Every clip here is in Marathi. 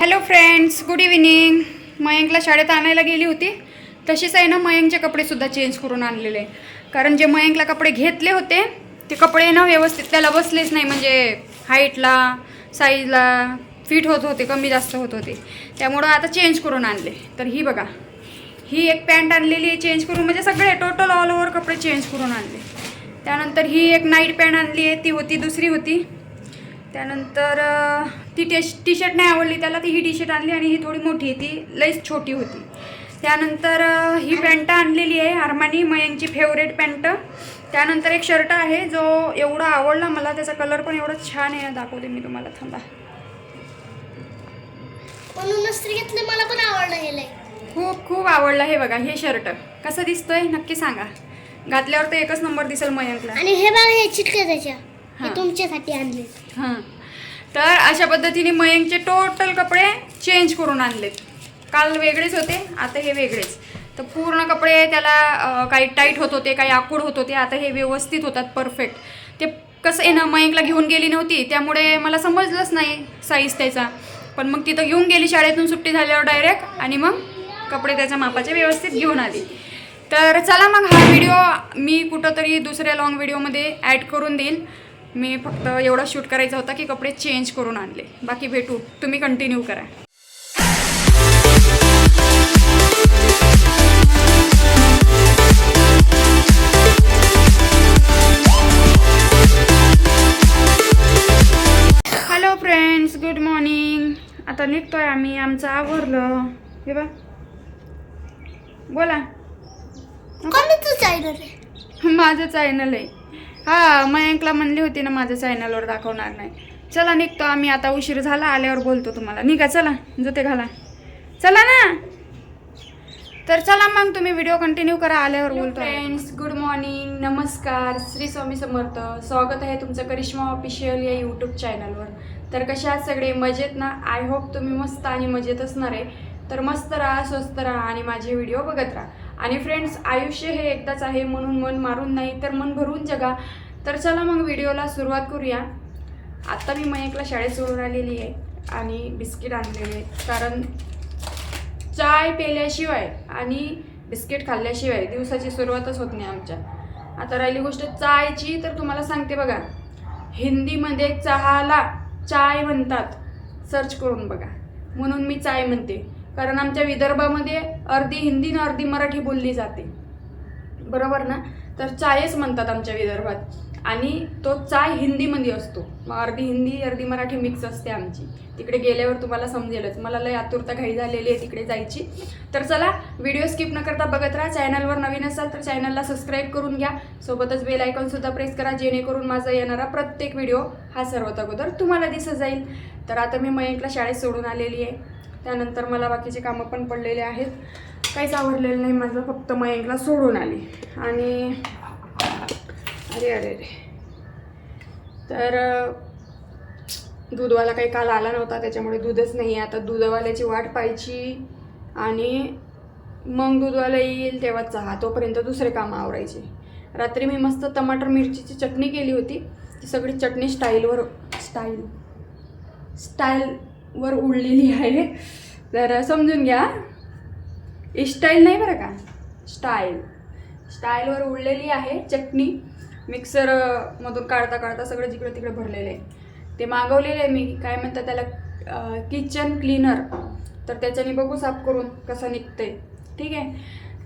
हॅलो फ्रेंड्स गुड इव्हिनिंग मयंकला शाळेत आणायला गेली होती. तशीच आहे ना मयंकचे कपडेसुद्धा चेंज करून आणलेले. कारण जे मयंकला कपडे घेतले होते ते कपडे ना व्यवस्थित त्याला बसलेच नाही. म्हणजे हाईटला साईजला फिट होत होते कमी जास्त होत होते. त्यामुळं आता चेंज करून आणले. तर ही बघा. ही एक पॅन्ट आणलेली आहे चेंज करून. म्हणजे सगळे टोटल ऑल ओव्हर कपडे चेंज करून आणले. त्यानंतर ही एक नाईट पॅन्ट आणली आहे. ती होती दुसरी होती. त्यानंतर ती टी टी शर्ट नाही आवडली त्याला ती ही टी शर्ट आणली आणि ही थोडी मोठी ती लईच छोटी होती. त्यानंतर ही पॅन्ट आणलेली आहे अरमानी मयंकची फेवरेट पॅन्ट. त्यानंतर एक शर्ट आहे जो एवढा आवडला मला त्याचा कलर पण एवढा छान आहे दाखवते मी तुम्हाला थांबा. म्हणूनच घेतलं मला पण आवडलं हे खूप खूप आवडला हे बघा हे शर्ट कसं दिसतोय नक्की सांगा. घातल्यावर तर एकच नंबर दिसेल मयंकला. आणि हे बघा हे चिटके त्याच्या. तुमच्यासाठी आणले. हां. तर अशा पद्धतीने मयंकचे टोटल कपडे चेंज करून आणलेत. काल वेगळेच होते आता हे वेगळेच. तर पूर्ण कपडे त्याला काही टाईट होत होते काही आकूड होत होते आता हे व्यवस्थित होतात परफेक्ट ते कसं आहे ना मयंकला घेऊन गेली नव्हती त्यामुळे मला समजलंच नाही साईज त्याचा. पण मग तिथं घेऊन गेली शाळेतून सुट्टी झाल्यावर डायरेक्ट आणि मग कपडे त्याच्या मापाचे व्यवस्थित घेऊन आली. तर चला मग हा व्हिडिओ मी कुठंतरी दुसऱ्या लॉंग व्हिडिओमध्ये ॲड करून देईल मी फक्त एवढा शूट करायचा होता की कपडे चेंज करून आणले. बाकी भेटू. तुम्ही कंटिन्यू करा. हॅलो फ्रेंड्स गुड मॉर्निंग आता निघतोय आम्ही आमचं आवरलं. हे बा बोला. माझं चॅनल आहे. हा मयंकला म्हणली होती ना माझं चॅनलवर दाखवणार नाही. चला निघतो आम्ही आता उशीर झाला आल्यावर बोलतो तुम्हाला. निघा चला जुते घाला. चला ना. तर चला मग तुम्ही व्हिडिओ कंटिन्यू करा आल्यावर बोलतो फ्रेंड्स गुड मॉर्निंग नमस्कार श्री स्वामी समर्थ. स्वागत आहे तुमचं करिश्मा ऑफिशियल या यूट्यूब चॅनलवर तर कशा आहात सगळे? मजेत ना? आय होप तुम्ही मस्त आणि मजेत असणार आहे. तर मस्त राहा स्वस्त राहा आणि माझे व्हिडिओ बघत राहा. आणि फ्रेंड्स आयुष्य हे एकदाच आहे म्हणून मन मारून नाही तर मन भरून जगा. तर चला मग व्हिडिओला सुरुवात करूया. आत्ता मी मयकला शाळेत सोडून आलेली आहे आणि बिस्किट आणलेले कारण चाय पेल्याशिवाय आणि बिस्किट खाल्ल्याशिवाय दिवसाची सुरुवातच होत नाही आमच्या. आता राहिली गोष्ट चायची तर तुम्हाला सांगते बघा. हिंदीमध्ये चहाला चाय म्हणतात. सर्च करून बघा. म्हणून मी चाय म्हणते. कारण आमच्या विदर्भामध्ये अर्धी हिंदी ना अर्धी मराठी बोलली जाते. बरोबर ना? तर चायच म्हणतात आमच्या विदर्भात. आणि तो चाय हिंदीमध्ये असतो. मग अर्धी हिंदी अर्धी मराठी मिक्स असते आमची. तिकडे गेल्यावर तुम्हाला समजेलच. मला लय आतुरता घाई झालेली आहे तिकडे जायची. तर चला व्हिडिओ स्किप न करता बघत राहा. चॅनलवर नवीन असाल तर चॅनलला सबस्क्राईब करून घ्या. सोबतच बेल आयकॉनसुद्धा प्रेस करा जेणेकरून माझा येणारा प्रत्येक व्हिडिओ हा सर्वात अगोदर तुम्हाला दिसत जाईल. तर आता मी मयंकला शाळेत सोडून आलेली आहे. त्यानंतर मला बाकीचे कामं पण पडलेले आहेत. काहीच आवडलेलं नाही माझं फक्त मयंकला सोडून आली. आणि अरे अरे अरे. तर दूधवाला काही काल आला नव्हता त्याच्यामुळे दूधच नाही आहे. आता दूधवाल्याची वाट पाहायची आणि मग दूधवाला येईल तेव्हा चहा तोपर्यंत दुसरे कामं आवरायचे. रात्री मी मस्त टमाटर मिरचीची चटणी केली होती. ती सगळी चटणी स्टाईलवर स्टाईल स्टाईल वर उडलेली आहे. तर समजून घ्या. स्टाईल नाही बरं का? स्टाईल स्टाईलवर उडलेली आहे चटणी. मिक्सरमधून काढता काढता सगळं जिकडं तिकडं भरलेलं आहे. ते मागवलेलं आहे मी. काय म्हणतात त्याला? किचन क्लीनर तर त्याच्याने बघू साफ करून कसं निघतंय. ठीक आहे?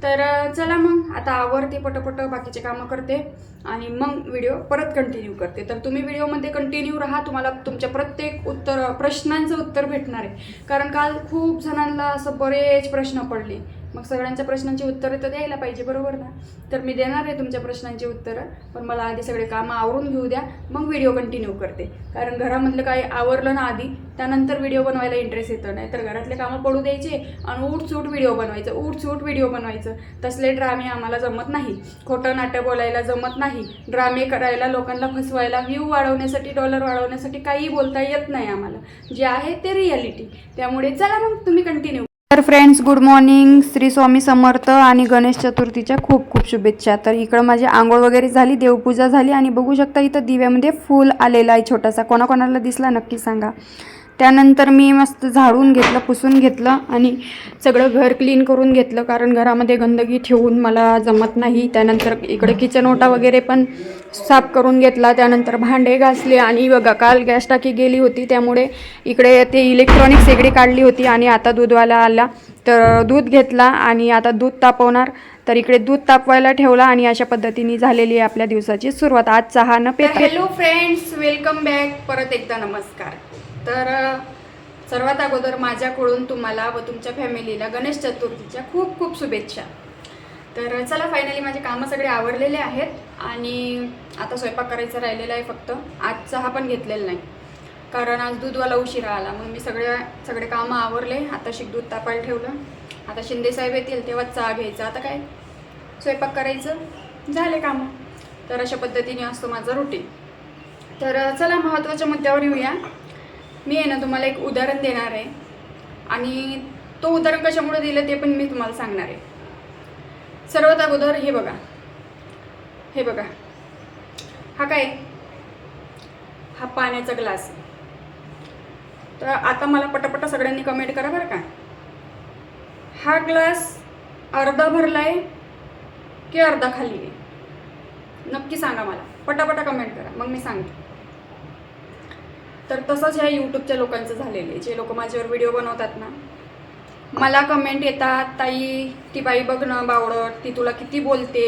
तर चला मग. आता आवरते पटपट बाकीचे कामं करते. आणि मग व्हिडिओ परत कंटिन्यू करते. तर तुम्ही व्हिडिओमध्ये कंटिन्यू राहा. तुम्हाला तुमच्या प्रत्येक उत्तर प्रश्नांचं उत्तर भेटणार आहे. कारण काल खूप जणांना असं बरेच प्रश्न पडले. मग सगळ्यांच्या प्रश्नांची उत्तरं तर द्यायला पाहिजे बरोबर ना? तर मी देणार आहे तुमच्या प्रश्नांची उत्तरं पण मला आधी सगळे कामं आवरून घेऊ द्या मग व्हिडिओ कंटिन्यू करते. कारण घरामधलं काही आवरलं ना आधी त्यानंतर व्हिडिओ बनवायला इंटरेस्ट येतं नाही तर घरातले कामं पडू द्यायचे आणि उठसूट व्हिडिओ बनवायचं उठसूट व्हिडिओ बनवायचं. तसले ड्रामे आम्हाला जमत नाही. खोटं नाटक बोलायला जमत नाही. ड्रामे करायला लोकांना फसवायला व्ह्यू वाढवण्यासाठी डॉलर वाढवण्यासाठी काही बोलता येत नाही आम्हाला. जे आहे ते रियालिटी त्यामुळे चला मग तुम्ही कंटिन्यू तर friends good morning Shri Swami Samarth आणि गणेश चतुर्थीच्या खूप खूप शुभेच्छा. तर इकडं माझी आंघोळ वगैरे झाली देवपूजा झाली आणि बघू शकता इथं दिव्यामध्ये फूल आलेला आहे छोटासा. कोणाकोणाला दिसला नक्की सांगा. त्यानंतर मी मस्त झाडून घेतलं पुसून घेतलं आणि सगळं घर क्लीन करून घेतलं कारण घरामध्ये गंदगी ठेवून मला जमत नाही. त्यानंतर इकडे किचन ओटा वगैरे पण साफ करून घेतला. त्यानंतर भांडे घासले आणि बघा काल गॅस टाकी गेली होती त्यामुळे इकडे ते इलेक्ट्रॉनिक्स सगळी काढली होती आणि आता दूधवाला आला. तर दूध घेतला आणि आता दूध तापवणार. तर इकडे दूध तापवायला ठेवला आणि अशा पद्धतीने झालेली आहे आपल्या दिवसाची सुरुवात. आज चहा न पेता हॅलो फ्रेंड्स वेलकम बॅक परत एकदा नमस्कार. तर सर्वात अगोदर माझ्याकडून तुम्हाला व तुमच्या फॅमिलीला गणेश चतुर्थीच्या खूप खूप शुभेच्छा. तर चला फायनली माझे कामं सगळे आवडलेले आहेत आणि आता स्वयंपाक करायचा राहिलेला आहे फक्त. आज चहा पण घेतलेला नाही. कारण आज दूधवाला उशिरा आला मग मी सगळे सगळे कामं आवरले. आता शिक दूध तापायला ठेवलं. आता शिंदेसाहेब येतील तेव्हा चहा घ्यायचा. आता काय? स्वयंपाक करायचं. झाले कामं. तर अशा पद्धतीने असतो माझं रुटीन तर चला महत्त्वाच्या मुद्द्यावर येऊया. मी आहे ना तुम्हाला एक उदाहरण देणार आहे. आणि तो उदाहरण कशामुळे दिलं ते पण मी तुम्हाला सांगणार आहे. सर्वात अगोदर हे बघा. हे बघा. हा काय? हा पाण्याचा ग्लास आहे. तर आता मला पटापटा सगळ्यांनी कमेंट करा बरं का. हा ग्लास अर्धा भरला आहे की अर्धा खाली आहे? नक्की सांगा मला. पटापटा कमेंट करा. मग मी सांगते. तर तसंच ह्या यूट्यूबच्या लोकांचं झालेलं आहे. जे लोक माझ्यावर व्हिडिओ बनवतात ना मला कमेंट येतात ताई ती बाई बघ ना बावडत ती तुला किती बोलते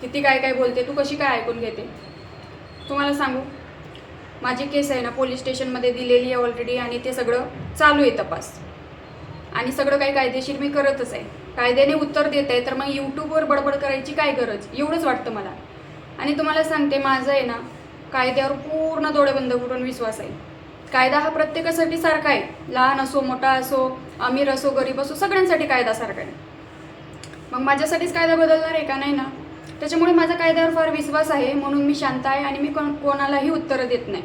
किती काय काय बोलते तू कशी काय ऐकून घेते? तुम्हाला सांगू माझी केस आहे ना पोलीस स्टेशनमध्ये दिलेली आहे ऑलरेडी आणि ते सगळं चालू आहे तपास. आणि सगळं काही कायदेशीर मी करतच आहे. कायद्याने उत्तर देत आहे तर मग यूट्यूबवर बडबड करायची काय गरज? एवढंच वाटतं मला. आणि तुम्हाला सांगते माझं आहे ना कायद्यावर पूर्ण डोळे बंद करून विश्वास आहे. कायदा हा प्रत्येकासाठी सारखा आहे. लहान असो मोठा असो अमीर असो गरीब असो सगळ्यांसाठी कायदा सारखा आहे. मग माझ्यासाठीच कायदा बदलणार आहे का? नाही ना. त्याच्यामुळे माझा कायद्यावर फार विश्वास आहे. म्हणून मी शांत आहे आणि मी कोण कोणालाही उत्तरं देत नाही.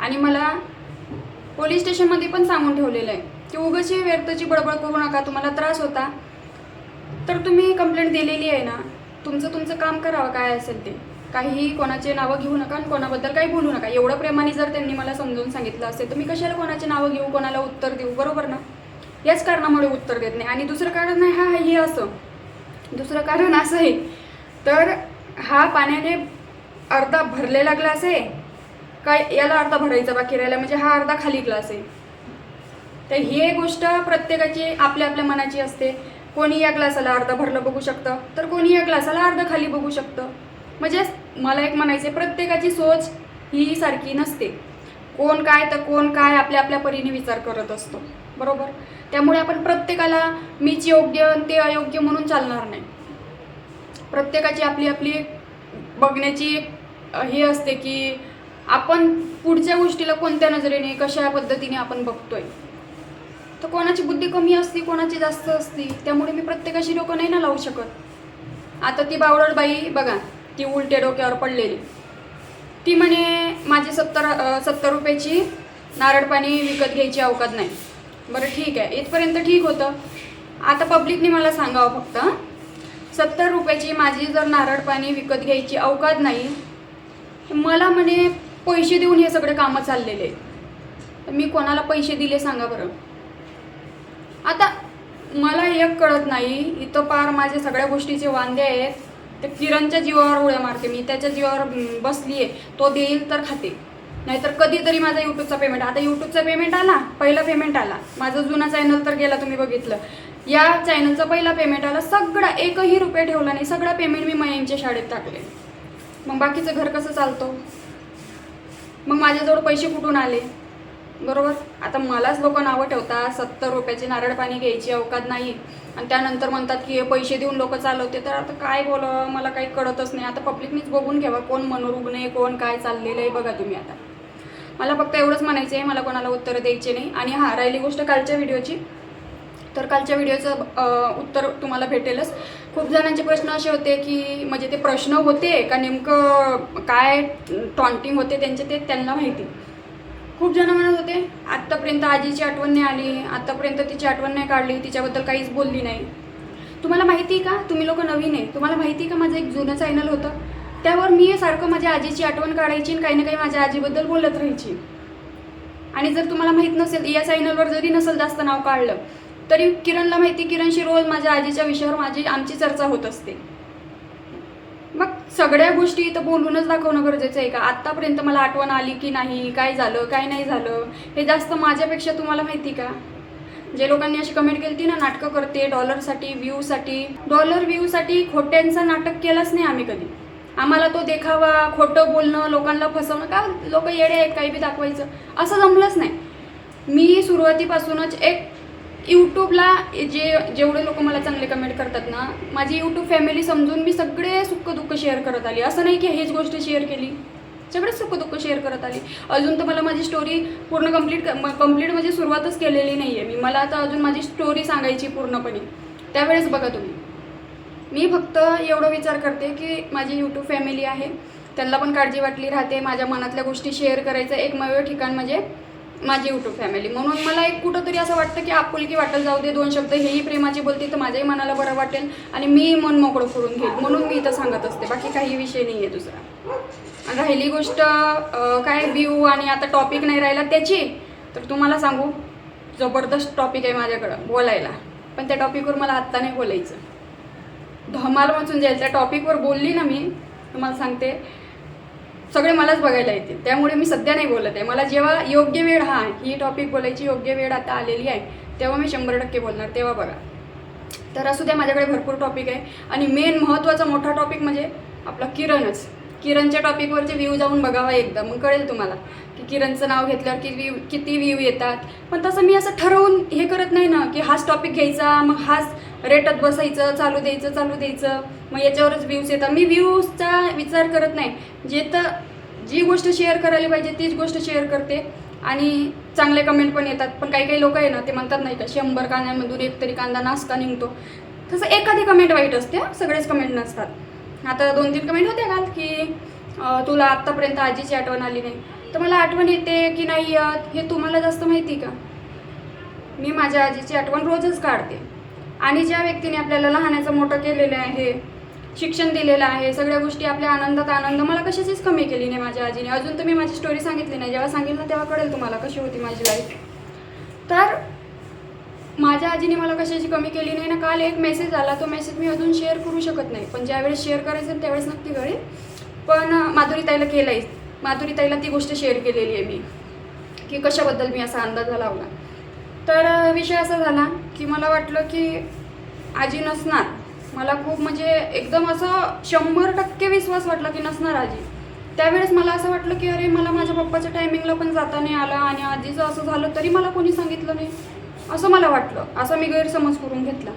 आणि मला पोलीस स्टेशनमध्ये पण सांगून ठेवलेलं आहे की उगाची व्यर्थची बडबड करू नका तुम्हाला त्रास होता. तर तुम्ही कंप्लेंट दिलेली आहे ना. तुमचं तुमचं काम करावं काय असेल ते. काहीही कोणाचे नावं घेऊ नका आणि कोणाबद्दल काही बोलू नका. एवढं प्रेमाने जर त्यांनी मला समजावून सांगितलं असेल तर मी कशाला कोणाचे नावं घेऊ कोणाला उत्तर देऊ? बरोबर ना? याच कारणामुळे उत्तर देत नाही. आणि दुसरं कारण नाही हा हे असं. दुसरं कारण असं आहे. तर हा पाण्याने अर्धा भरलेला ग्लास आहे काय याला अर्धा भरायचा बाकी राहिला? म्हणजे हा अर्धा खाली ग्लास आहे तर ही एक गोष्ट प्रत्येकाची आपल्या आपल्या मनाची असते. कोणी या ग्लासाला अर्धा भरलं बघू शकतं तर कोणी या ग्लासाला अर्धा खाली बघू शकतं. म्हणजे मला एक म्हणायचं आहे प्रत्येकाची सोच ही सारखी नसते. कोण काय तर कोण काय आपल्या आपल्या परीने विचार करत असतो. बरोबर? त्यामुळे आपण प्रत्येकाला मीच योग्य आणि ते अयोग्य म्हणून चालणार नाही. प्रत्येकाची आपली आपली बघण्याची हे असते की आपण पुढच्या गोष्टीला कोणत्या नजरेने कशा पद्धतीने आपण बघतोय? तर कोणाची बुद्धी कमी असते कोणाची जास्त असते त्यामुळे मी प्रत्येकाशी डोकं नाही ना लावू शकत. आता ती बावळट बाई बघा ती उलट्या डोक्यावर पडलेली. ती म्हणे माझी सत्तर सत्तर रुपयाची नारळ पाणी विकत घ्यायची अवकात नाही. बरं ठीक आहे. इथपर्यंत ठीक होतं. आता पब्लिकने मला सांगावं फक्त सत्तर रुपयाची माझी जर नारळ पाणी विकत घ्यायची अवकात नाही मला म्हणे पैसे देऊन हे सगळे कामं चाललेले तर मी कोणाला पैसे दिले सांगा बरं. आता मला एक कळत नाही. इथं पार माझ्या सगळ्या गोष्टीचे वांदे आहेत. ते किरणच्या जीवावर उड्या मारते. मी त्याच्या जीवावर बसली आहे तो देईल तर खाते. नाहीतर कधीतरी माझा यूट्यूबचा पेमेंट आता यूट्यूबचा पेमेंट आला पहिला पेमेंट आला. माझं जुना चॅनल तर गेला तुम्ही बघितलं. या चॅनलचा पहिला पेमेंट आला सगळा एकही रुपये ठेवला नाही. सगळा पेमेंट मी मयांच्या शाळेत टाकले. मग बाकीचं घर कसं चालतो? मग माझ्याजवळ पैसे कुठून आले? बरोबर? आता मलाच लोक नावं ठेवतात सत्तर रुपयाची नारळ पाणी घ्यायची अवकात नाही. आणि त्यानंतर म्हणतात की हे पैसे देऊन लोक चालवते. तर आता काय बोलावं? मला काही कळतच नाही. आता पब्लिकनीच बघून घ्यावा कोण मनोरुग्ण आहे कोण काय चाललेलं आहे बघा तुम्ही आता. मला फक्त एवढंच म्हणायचं आहे मला कोणाला उत्तरं द्यायचे नाही. आणि हा राहिली गोष्ट कालच्या व्हिडिओची. तर कालच्या व्हिडिओचं उत्तर तुम्हाला भेटेलच. खूप जणांचे प्रश्न असे होते की म्हणजे ते प्रश्न होते का नेमकं काय टॉन्टिंग होते त्यांचे ते त्यांना माहिती. खूप जण म्हणत होते आत्तापर्यंत आजीची आठवण नाही आली आत्तापर्यंत तिची आठवण नाही काढली तिच्याबद्दल काहीच बोलली नाही. तुम्हाला माहिती आहे का? तुम्ही लोक नवीन आहे. तुम्हाला माहिती आहे का माझं एक जुनं चॅनल होतं? त्यावर मी सारखं माझ्या आजीची आठवण काढायची आणि काही ना काही माझ्या आजीबद्दल बोलत राहायची. आणि जर तुम्हाला माहीत नसेल या चॅनलवर जरी नसेल जास्त नाव काढलं तरी किरणला माहिती किरणशी रोज माझ्या आजीच्या विषयावर माझी आमची चर्चा होत असते. मग सगळ्या गोष्टी इथं बोलूनच दाखवणं गरजेचं आहे का? आत्तापर्यंत मला आठवण आली की नाही काय झालं काय नाही झालं हे जास्त माझ्यापेक्षा तुम्हाला माहिती का? जे लोकांनी अशी कमेंट केली ती ना नाटकं करते डॉलरसाठी व्ह्यूसाठी डॉलर व्ह्यूसाठी खोट्यांचं नाटक केलंच नाही आम्ही कधी. आम्हाला तो देखावा खोटं बोलणं लोकांना फसवणं का लोक येडे आहेत काही बी दाखवायचं असं जमलंच नाही. मी सुरुवातीपासूनच एक यूट्यूबला जे जेवढे लोक मला चांगले कमेंट करतात ना माझी यूट्यूब फॅमिली समजून मी सगळे सुख दुःख शेअर करत आली. असं नाही की हेच गोष्ट शेअर केली. सगळे सुख दुःख शेअर करत आली. अजून तर मला माझी स्टोरी पूर्ण कंप्लीट कंप्लीट म्हणजे सुरुवातच केलेली नाही आहे मी. मला आता अजून माझी स्टोरी सांगायची पूर्णपणे. त्यावेळेस बघा तुम्ही. मी फक्त एवढं विचार करते की माझी यूट्यूब फॅमिली आहे. त्यांना पण काळजी वाटली राहते. माझ्या मनातल्या गोष्टी शेअर करायचं एकमेव ठिकाण म्हणजे माझी युट्यूब फॅमिली म्हणून मला एक कुठंतरी असं वाटतं की आपुलकी वाटेल जाऊ दे दोन शब्द हेही प्रेमाची बोलते तर माझ्याही मनाला बरं वाटेल आणि मी मन मोकळं करून घेईल. म्हणून मी इथं सांगत असते. बाकी काही विषय नाही आहे दुसरा राहिली गोष्ट काय व्ह्यू आणि आता टॉपिक नाही राहिला त्याची तर तुम्हाला सांगू जबरदस्त टॉपिक आहे माझ्याकडं बोलायला. पण त्या टॉपिकवर मला आत्ता नाही बोलायचं. धमाल वाचून जाईल. त्या टॉपिकवर बोलली ना मी तुम्हाला सांगते सगळे मलाच बघायला येतील. त्यामुळे मी सध्या नाही बोलत आहे. मला जेव्हा योग्य वेळ हा ही टॉपिक बोलायची योग्य वेळ आता आलेली आहे तेव्हा मी शंभर टक्के बोलणार तेव्हा बघा. तर असू द्या माझ्याकडे भरपूर टॉपिक आहे. आणि मेन महत्त्वाचा मोठा टॉपिक म्हणजे आपला किरणच. किरणच्या टॉपिकवरचे व्ह्यू जाऊन बघावा एकदा. मग कळेल तुम्हाला की किरणचं नाव घेतल्यावर किती व्ह्यू किती व्ह्यू येतात. पण तसं मी असं ठरवून हे करत नाही ना की हाच टॉपिक घ्यायचा मग हाच रेटत बसायचं चालू द्यायचं चालू द्यायचं. मग याच्यावरच व्ह्यूज येतात. मी व्ह्यूजचा विचार करत नाही. जे तर जी गोष्ट शेअर करायला पाहिजे तीच गोष्ट शेअर करते. आणि चांगले कमेंट पण येतात. पण काही काही लोक आहे ना ते म्हणतात नाही का शंभर कांद्यांमधून एक तरी कांदा नासका निघतो. तसं एखादी कमेंट वाईट असते सगळेच कमेंट नसतात. आता दोन तीन कमेंट होते काल की तुला आत्तापर्यंत आजीची आठवण आली नाही. तर मला आठवण येते की नाही येत हे तुम्हाला जास्त माहिती का? मी माझ्या आजीची आठवण रोजच काढते. आणि ज्या व्यक्तीने आपल्याला लहानाचं मोठं केलेलं आहे शिक्षण दिलेलं आहे सगळ्या गोष्टी आपल्या आनंदात आनंद. मला कशाचीच कमी केली नाही माझ्या आजीने. अजून तर मी माझी स्टोरी सांगितली नाही. जेव्हा सांगितलं तेव्हा कळेल तुम्हाला कशी होती माझी लाईफ तर माझ्या आजीने मला कशाची कमी केली नाही ना काल एक मेसेज आला. तो मेसेज मी अजून शेअर करू शकत नाही. पण ज्यावेळेस शेअर करायचं त्यावेळेस नक्की कळेल पण माधुरी ताईला केलं आहे माधुरी ताईला ती गोष्ट शेअर केलेली आहे मी की कशाबद्दल मी असा अंदाज लावला. तर विषय असा झाला की मला वाटलं की आजी नसणार. मला खूप म्हणजे एकदम असं शंभर टक्के विश्वास वाटला की नसणार आजी. त्यावेळेस मला असं वाटलं की अरे मला माझ्या पप्पाच्या टायमिंगला पण जाता नाही आला आणि आजीचं असं झालं तरी मला कोणी सांगितलं नाही. असं मला वाटलं. असं मी गैरसमज करून घेतला.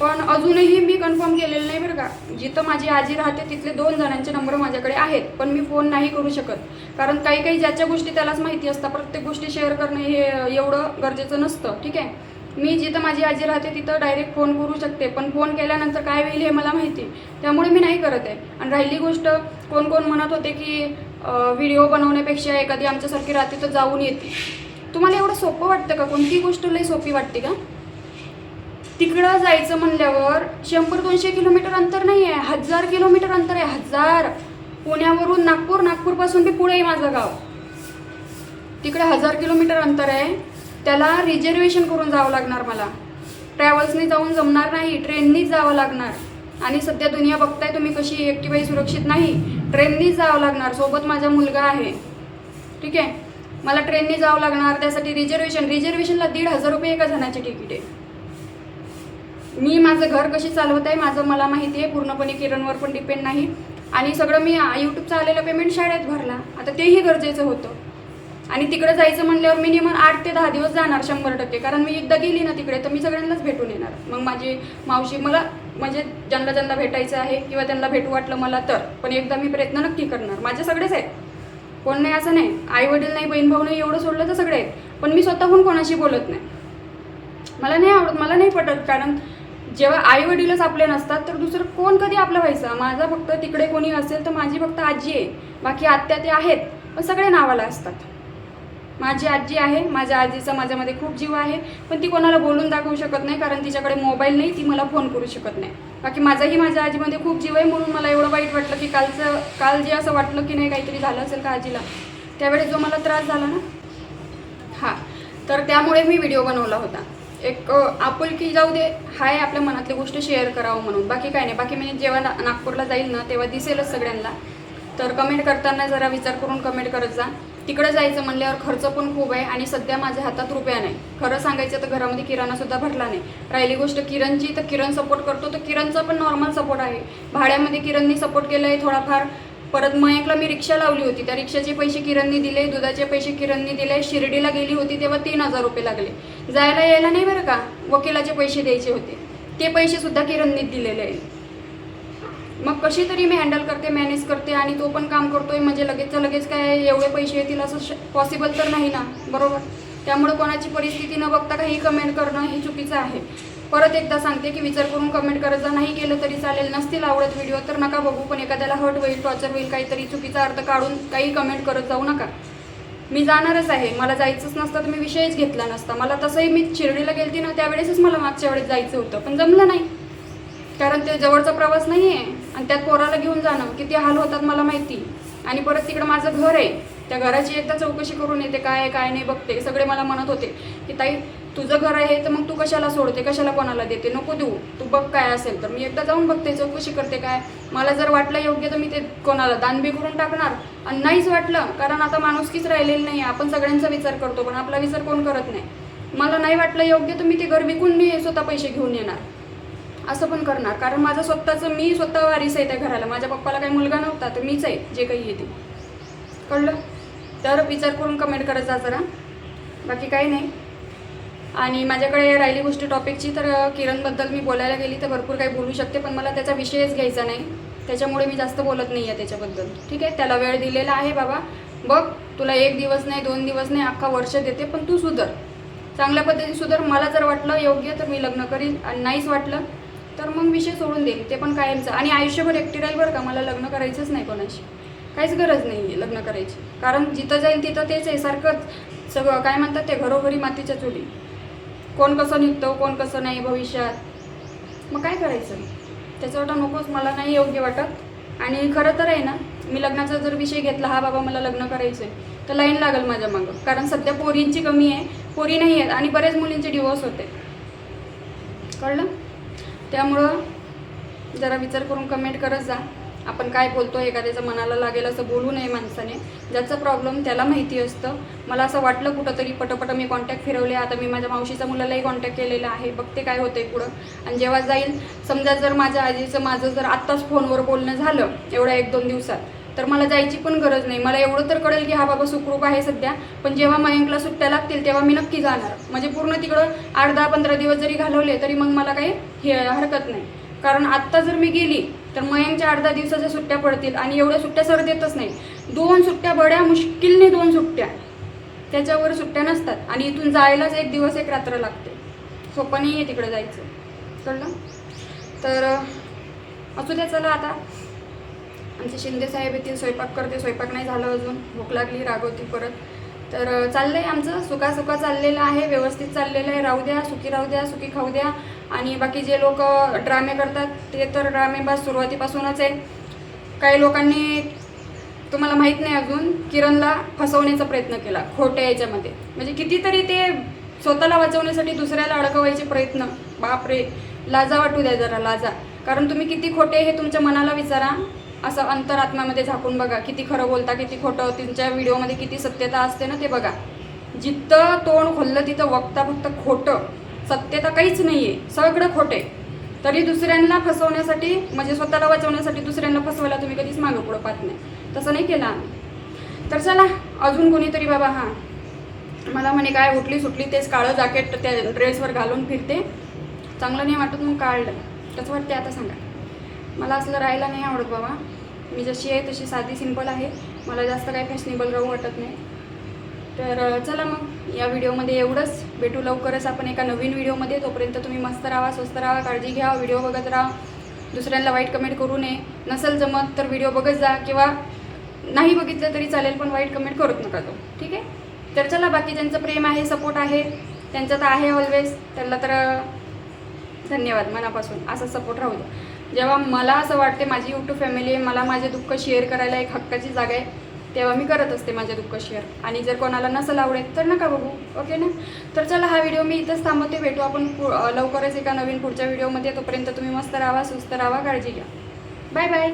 पण अजूनही मी कन्फर्म केलेलं नाही बरं का. जिथं माझी आजी राहते तिथले दोन जणांचे नंबर माझ्याकडे आहेत पण मी फोन नाही करू शकत. कारण काही काही ज्याच्या गोष्टी त्यालाच माहिती असतात. प्रत्येक गोष्टी शेअर करणं हे एवढं गरजेचं नसतं. ठीक आहे? मी जिथं माझी आजी राहते तिथं डायरेक्ट फोन करू शकते. पण फोन केल्यानंतर काय होईल हे मला माहिती त्यामुळे मी नाही करत आहे. आणि राहिली गोष्ट कोण कोण म्हणत होते की व्हिडिओ बनवण्यापेक्षा एखादी आमच्यासारखी राहते तर जाऊन येते. तुम्हाला एवढं सोपं वाटतं का? कोणती गोष्ट लई सोपी वाटते का? तिकडं जायचं म्हणल्यावर शंभर दोनशे किलोमीटर अंतर नाही आहे हजार किलोमीटर अंतर आहे. हजार. पुण्यावरून नागपूर नागपूरपासून बी पुढे आहे माझं गाव. तिकडे हजार किलोमीटर अंतर आहे. त्याला रिझर्वेशन करून जावं लागणार मला. ट्रॅव्हल्सने जाऊन जमणार नाही ट्रेननीच जावं लागणार. आणि सध्या दुनिया बघताय तुम्ही कशी एकटीबाई सुरक्षित नाही ट्रेननीच जावं लागणार. सोबत माझा मुलगा आहे. ठीक आहे? मला ट्रेननी जावं लागणार त्यासाठी रिझर्वेशन रिझर्वेशनला दीड हजार रुपये एका जणाचे तिकीट आहे. मी माझं घर कशी चालवत आहे माझं मला माहिती आहे. पूर्णपणे किरणवर पण डिपेंड नाही. आणि सगळं मी यूट्यूबचा आलेलं पेमेंट शाळेत भरला. आता तेही गरजेचं होतं. आणि तिकडे जायचं म्हणल्यावर मिनिमम आठ ते दहा दिवस जाणार शंभर टक्के. कारण मी एकदा गेली ना तिकडे तर मी सगळ्यांनाच भेटून येणार. मग माझी मावशी मला म्हणजे ज्यांना ज्यांना भेटायचं आहे किंवा त्यांना भेटू वाटलं मला तर पण एकदा मी प्रयत्न नक्की करणार. माझे सगळेच आहेत. कोण नाही असं नाही. आई वडील नाही बहीण भाऊ नाही एवढं सोडलं तर सगळे आहेत. पण मी स्वतःहून कोणाशी बोलत नाही. मला नाही आवडत मला नाही पटत. कारण जेव्हा आई वडीलच आपले नसतात तर दुसरं कोण कधी आपलं व्हायचं? माझा फक्त तिकडे कोणी असेल तर माझी फक्त आजी आहे. बाकी आत्या ते आहेत पण सगळे नावाला असतात. माझी आजी आहे माझ्या आजीचा माझ्यामध्ये खूप जीव आहे पण ती कोणाला बोलून दाखवू शकत नाही कारण तिच्याकडे मोबाईल नाही ती मला फोन करू शकत नाही. बाकी माझाही माझ्या आजीमध्ये खूप जीव आहे म्हणून मला एवढं वाईट वाटलं की कालचं काल जे असं वाटलं की नाही काहीतरी झालं असेल का आजीला त्यावेळेस जो मला त्रास झाला ना? हां तर त्यामुळे मी व्हिडिओ बनवला होता. एक आपुलकी जाऊ दे हाय आपल्या मनातली गोष्ट शेअर करावं म्हणून. बाकी काय नाही बाकी मी जेव्हा ना- नागपूरला जाईल ना तेव्हा दिसेलच सगळ्यांना. तर कमेंट करताना जरा विचार करून कमेंट करत जा. तिकडे जायचं म्हणल्यावर खर्च पण खूप आहे आणि सध्या माझ्या हातात रुपया नाही. खरं सांगायचं तर घरामध्ये किराणा सुद्धा भरला नाही. राहिली गोष्ट किरणची तर किरण सपोर्ट करतो तर किरणचा पण नॉर्मल सपोर्ट आहे. भाड्यामध्ये किरणनी सपोर्ट केला आहे थोडाफार. परत मयंकला मी रिक्षा लावली होती. त्या रिक्षाचे पैसे किरणनी दिले दुधाचे पैसे किरणनी दिले. शिर्डीला गेली होती तेव्हा तीन हजार रुपये लागले. जायला यायला नाही बरं का? वकिलाचे पैसे द्यायचे होते. ते पैसे सुद्धा दिलेले आहे मग कशी तरी मी हँडल करते मॅनेज करते आणि तो पण काम करतोय. म्हणजे लगेचचं लगेच काय एवढे पैसे येतील असं पॉसिबल तर नाही ना. बरोबर? त्यामुळे कोणाची परिस्थिती न बघता काही कमेंट करणं हे चुकीचं आहे. परत एकदा सांगते की विचार करून कमेंट करायचा नाही केलं तरी चालेल. नसतील आवडत व्हिडिओ तर नका बघू. पण एखाद्याला हर्ट होईल टॉर्चर होईल काहीतरी चुकीचा अर्थ काढून काही कमेंट करत जाऊ नका. मी जाणारच आहे. मला जायचंच नसतं तर मी विषयच घेतला नसता. मला तसंही मी शिर्डीला गेलती ना त्यावेळेसच मला मागच्या वेळेस जायचं होतं. पण जमलं नाही. कारण ते जवळचा प्रवास नाही आहे आणि त्यात पोराला घेऊन जाणं. किती हाल होतात मला माहिती. आणि परत तिकडं माझं घर आहे. त्या घराची एकदा चौकशी करून येते काय आहे काय नाही बघते. सगळे मला म्हणत होते की ताई तुझं घर आहे तर मग तू कशाला सोडते? कशाला कोणाला देते? नको देऊ. तू बघ काय असेल तर. मी एकदा जाऊन बघते चौकशी करते काय. मला जर वाटलं योग्य तर मी ते कोणाला दानबी करून टाकणार. आणि नाहीच वाटलं कारण आता माणुसकीच राहिलेली नाही. आपण सगळ्यांचा विचार करतो पण आपला विचार कोण करत नाही? मला नाही वाटलं योग्य तर मी ते घर विकून मी स्वतः पैसे घेऊन येणार. असं पण करणार. कारण माझं स्वतःचं मी स्वतः वारीस आहे त्या घराला. माझ्या पप्पाला काही मुलगा नव्हता तर मीच आहे जे काही येते कळलं? तर विचार करून कमेंट करत जा जरा. बाकी काही नाही. आणि माझ्याकडे राहिली गोष्टी टॉपिकची तर किरणबद्दल मी बोलायला गेली तर भरपूर काही बोलू शकते पण मला त्याचा विषयच घ्यायचा नाही. त्याच्यामुळे मी जास्त बोलत नाही आहे त्याच्याबद्दल. ठीक आहे? त्याला वेळ दिलेला आहे बाबा. बघ तुला एक दिवस नाही दोन दिवस नाही अख्खा वर्ष देते पण तू सुधर. चांगल्या पद्धतीने सुधर. मला जर वाटलं योग्य तर मी लग्न करीन. आणि नाहीच वाटलं तर मग विषय सोडून देईल ते पण कायमचं. आणि आयुष्यभर एकटी राहील बरं का? मला लग्न करायचंच नाही कोणाशी. काहीच गरज नाही आहे लग्न करायची. कारण जिथं जाईल तिथं तेच आहे. सारखंच सगळं काय म्हणतात ते घरोघरी मातीच्या चुली. कोण कसं निघतो कोण कसं नाही भविष्यात. मग काय करायचं? त्याच्यावर नकोच. मला नाही योग्य वाटत. आणि खरं तर आहे ना मी लग्नाचा जर विषय घेतला हा बाबा मला लग्न करायचं आहे तर लाईन लागेल माझ्या मागं. कारण सध्या पोरींची कमी आहे. पोरी नाही आहेत आणि बऱ्याच मुलींचे डिवोर्स होते. कळलं? त्यामुळं जरा विचार करून कमेंट करत जा. आपण काय बोलतो एखाद्याचं मनाला लागेल असं बोलू नये माणसाने. ज्याचा प्रॉब्लेम त्याला माहिती असतं. मला असं वाटलं कुठंतरी पटपट मी कॉन्टॅक्ट फिरवले. आता मी माझ्या मावशीच्या मुलालाही कॉन्टॅक्ट केलेला आहे. बघते काय होते पुढं. आणि जेव्हा जाईल समजा जर माझ्या आजीचं माझं जर आत्ताच फोनवर बोलणं झालं एवढ्या एक दोन दिवसात तर मला जायची पण गरज नाही. मला एवढं तर कळेल की हा बाबा सुखरूप आहे सध्या. पण जेव्हा मयंकला सुट्ट्या लागतील तेव्हा मी नक्की जाणार. म्हणजे पूर्ण तिकडं आठ दहा पंधरा दिवस जरी घालवले तरी मग मला काही हे हरकत नाही. कारण आत्ता जर मी गेली तर मयांच्या अर्धा दिवसाच्या सुट्ट्या पडतील आणि एवढ्या सुट्ट्या सर देतच नाही. दोन सुट्ट्या बड्या मुश्किलने दोन सुट्ट्या. त्याच्यावर सुट्ट्या नसतात आणि इथून जायलाच एक दिवस एक रात्र लागते. सोपं नाही आहे तिकडे जायचं. कळलं? तर असू द्या चला आता. आमचे शिंदे साहेब येतील स्वयंपाक करते स्वयंपाक नाही झालं अजून. भूक लागली रागवती परत. तर चाललं चाललंय आमचं. सुका सुका चाललेलं आहे व्यवस्थित चाललेलं आहे. राहू द्या सुखी राहू द्या सुखी खाऊ द्या. आणि बाकी जे लोक ड्रामे करतात ते तर ड्रामे बस सुरुवातीपासूनच आहे. काही लोकांनी तुम्हाला माहीत नाही अजून किरणला फसवण्याचा प्रयत्न केला खोट्या याच्यामध्ये. म्हणजे कितीतरी ते स्वतःला वाचवण्यासाठी दुसऱ्याला अडकवायचे प्रयत्न. बापरे लाजा वाटू द्या जरा लाजा. कारण तुम्ही किती खोटे हे तुमच्या मनाला विचारा. असं अंतरात्म्यामध्ये झाकून बघा. किती खरं बोलता किती खोटं. तुमच्या व्हिडिओमध्ये किती सत्यता असते ना ते बघा. जिथं तोंड खोललं तिथं वक्ता फक्त खोटं. सत्यता काहीच नाही आहे सगळं खोटे तरी दुसऱ्यांना फसवण्यासाठी म्हणजे स्वतःला वाचवण्यासाठी दुसऱ्यांना फसवायला तुम्ही कधीच मागं पुढं पाहत नाही. तसं नाही केलं आम्ही. तर चला अजून कोणीतरी बाबा हां. मला म्हणे काय उठली सुटली तेच काळं जॅकेट त्या ड्रेसवर घालून फिरते. चांगलं नाही वाटत मग काढलं त्याचं वाटते आता सांगा. मला असलं राहायला नाही आवडत बाबा. मी जशी आहे तशी साधी सिंपल आहे. मला जास्त काही फॅशनेबल राहू वाटत नाही. तर चला मग या व्हिडिओमध्ये एवढंच. भेटू लवकरच आपण एका नवीन व्हिडिओमध्ये. तोपर्यंत तुम्ही मस्त राहा स्वस्त राहा काळजी घ्या व्हिडिओ बघत राहा. दुसऱ्यांना वाईट कमेंट करू नये. नसेल जमत तर व्हिडिओ बघत जा किंवा नाही बघितलं तरी चालेल पण वाईट कमेंट करूच नका तो ठीक आहे? तर चला बाकी ज्यांचं प्रेम आहे सपोर्ट आहे त्यांचं तर आहे ऑलवेज त्यांना तर धन्यवाद मनापासून. असा सपोर्ट राहू द्या. जेव्हा मला असं वाटते माझी यूट्यूब फॅमिली आहे मला माझे दुःख शेअर करायला एक हक्काची जागा आहे. तेव्हा मी करत असते माझ्या दुःख शेअर आणि जर कोणाला नसेल आवडेल तर नका बघू. ओके ना? तर चला हा व्हिडिओ मी इथंच थांबवते. भेटू आपण लवकरच एका नवीन पुढच्या व्हिडिओमध्ये तोपर्यंत तुम्ही मस्त राहा सुस्त राहा काळजी घ्या. Bye bye